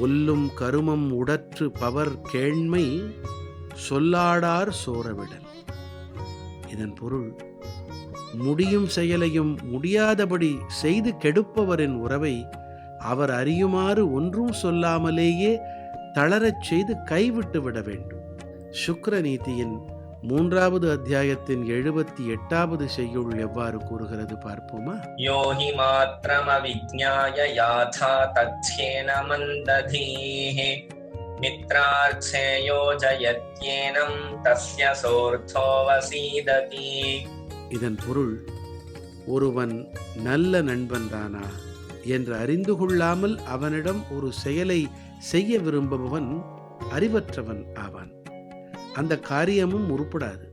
ஒல்லும் கருமம் உடற்று பவர் கேண்மை சொல்லாடார் சோரவிடல். இதன் பொருள் முடியும் செயலையும் முடியாதபடி செய்து கெடுப்பவரின் உறவை அவர் அறியுமாறு ஒன்றும் சொல்லாமலேயே தளரச் செய்து கைவிட்டு விட வேண்டும். சுக்ர நீதியின் மூன்றாவது அத்தியாயத்தின் எழுபத்தி எட்டாவது செய்யுள் எவ்வாறு கூறுகிறது பார்ப்போமா? யோகி மாத்திரம் அவிஜ்ஞாய யாதா தச்சேன மந்ததீஹே. மித்ரார்த்தே யோஜயத்யேனம் தஸ்ய சோர்த்தோவசீததி இதன் பொருள் ஒருவன் நல்ல நண்பன்தானா என்று அறிந்து கொள்ளாமல் அவனிடம் ஒரு செயலை செய்ய விரும்புபவன் அறிவற்றவன் ஆவான். அந்த காரியமும் உருப்படாது.